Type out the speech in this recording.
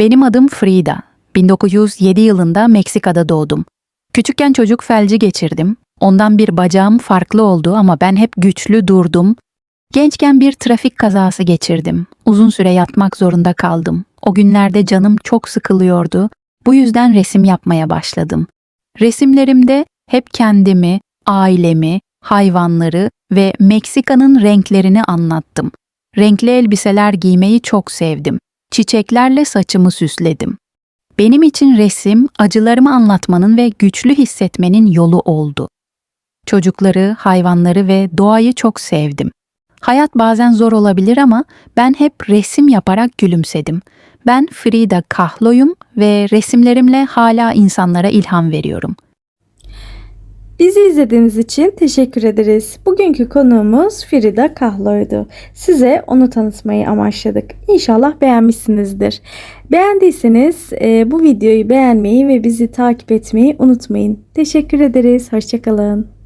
Benim adım Frida. 1907 yılında Meksika'da doğdum. Küçükken çocuk felci geçirdim. Ondan bir bacağım farklı oldu ama ben hep güçlü durdum. Gençken bir trafik kazası geçirdim. Uzun süre yatmak zorunda kaldım. O günlerde canım çok sıkılıyordu. Bu yüzden resim yapmaya başladım. Resimlerimde hep kendimi, ailemi, hayvanları ve Meksika'nın renklerini anlattım. Renkli elbiseler giymeyi çok sevdim. Çiçeklerle saçımı süsledim. Benim için resim, acılarımı anlatmanın ve güçlü hissetmenin yolu oldu. Çocukları, hayvanları ve doğayı çok sevdim. Hayat bazen zor olabilir ama ben hep resim yaparak gülümsedim. Ben Frida Kahlo'yum ve resimlerimle hala insanlara ilham veriyorum. Bizi izlediğiniz için teşekkür ederiz. Bugünkü konuğumuz Frida Kahlo'ydu. Size onu tanıtmayı amaçladık. İnşallah beğenmişsinizdir. Beğendiyseniz e, bu videoyu beğenmeyi ve bizi takip etmeyi unutmayın. Teşekkür ederiz. Hoşçakalın.